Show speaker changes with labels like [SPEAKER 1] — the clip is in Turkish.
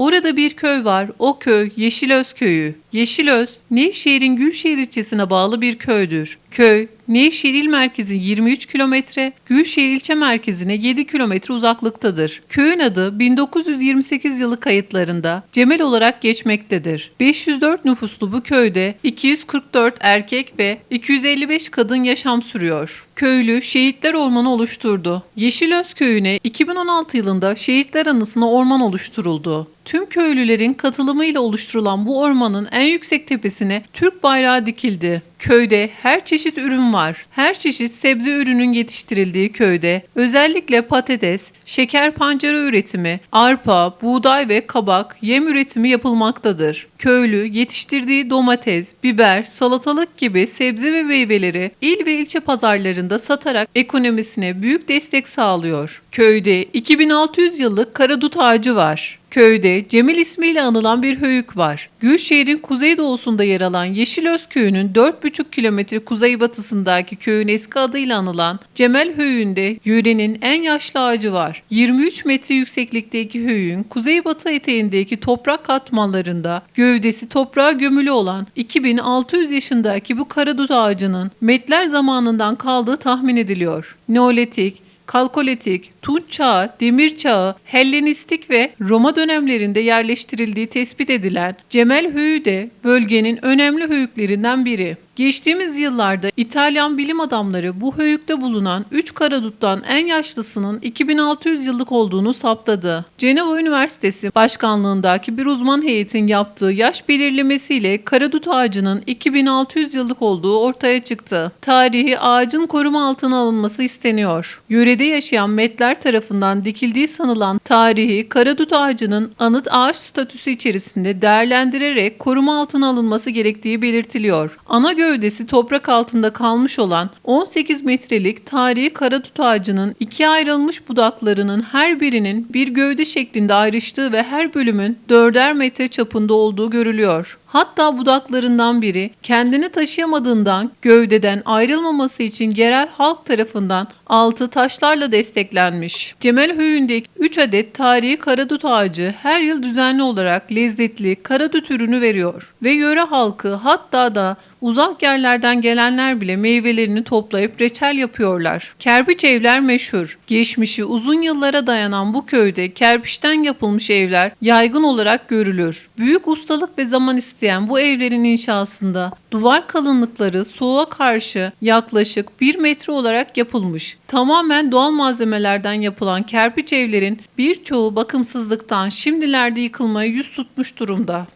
[SPEAKER 1] Orada bir köy var. O köy Yeşilöz köyü. Yeşilöz, Nevşehir'in Gülşehir ilçesine bağlı bir köydür. Köy, Nevşehir il merkezi 23 kilometre, Gülşehir ilçe merkezine 7 kilometre uzaklıktadır. Köyün adı 1928 yılı kayıtlarında Cemel olarak geçmektedir. 504 nüfuslu bu köyde 244 erkek ve 255 kadın yaşam sürüyor. Köylü Şehitler Ormanı oluşturdu. Yeşilöz köyüne 2016 yılında Şehitler Anısına orman oluşturuldu. Tüm köylülerin katılımıyla oluşturulan bu ormanın en yüksek tepesine Türk bayrağı dikildi. Köyde her çeşit ürün var. Her çeşit sebze ürünün yetiştirildiği köyde özellikle patates, şeker pancarı üretimi, arpa, buğday ve kabak, yem üretimi yapılmaktadır. Köylü yetiştirdiği domates, biber, salatalık gibi sebze ve meyveleri il ve ilçe pazarlarında satarak ekonomisine büyük destek sağlıyor. Köyde 2600 yıllık karadut ağacı var. Köyde Cemil ismiyle anılan bir höyük var. Gülşehir'in kuzeydoğusunda yer alan Yeşilöz köyünün 4,5 kilometre kuzeybatısındaki köyün eski adıyla anılan Cemel Höyüğü'nde yörenin en yaşlı ağacı var. 23 metre yükseklikteki höyüğün kuzeybatı eteğindeki toprak katmanlarında gövdesi toprağa gömülü olan 2600 yaşındaki bu karadut ağacının Metler zamanından kaldığı tahmin ediliyor. Neolitik, Kalkolitik, Tunç Çağı, Demir Çağı, Hellenistik ve Roma dönemlerinde yerleştirildiği tespit edilen Cemel Höyü de bölgenin önemli höyüklerinden biri. Geçtiğimiz yıllarda İtalyan bilim adamları bu höyükte bulunan 3 karaduttan en yaşlısının 2600 yıllık olduğunu saptadı. Ceneva Üniversitesi başkanlığındaki bir uzman heyetin yaptığı yaş belirlemesiyle karadut ağacının 2600 yıllık olduğu ortaya çıktı. Tarihi ağacın koruma altına alınması isteniyor. Yörede yaşayan Metler tarafından dikildiği sanılan tarihi karadut ağacının anıt ağaç statüsü içerisinde değerlendirerek koruma altına alınması gerektiği belirtiliyor. Ana gövdesi toprak altında kalmış olan 18 metrelik tarihi karadut ağacının ikiye ayrılmış budaklarının her birinin bir gövde şeklinde ayrıştığı ve her bölümün dörder metre çapında olduğu görülüyor. Hatta budaklarından biri kendini taşıyamadığından gövdeden ayrılmaması için yerel halk tarafından altı taşlarla desteklenmiş. Cemel Höyü'ndeki 3 adet tarihi karadut ağacı her yıl düzenli olarak lezzetli karadut ürünü veriyor ve yöre halkı hatta da uzak yerlerden gelenler bile meyvelerini toplayıp reçel yapıyorlar. Kerpiç evler meşhur. Geçmişi uzun yıllara dayanan bu köyde kerpiçten yapılmış evler yaygın olarak görülür. Büyük ustalık ve zaman isteyen bu evlerin inşasında duvar kalınlıkları soğuğa karşı yaklaşık 1 metre olarak yapılmış. Tamamen doğal malzemelerden yapılan kerpiç evlerin birçoğu bakımsızlıktan şimdilerde yıkılmaya yüz tutmuş durumda.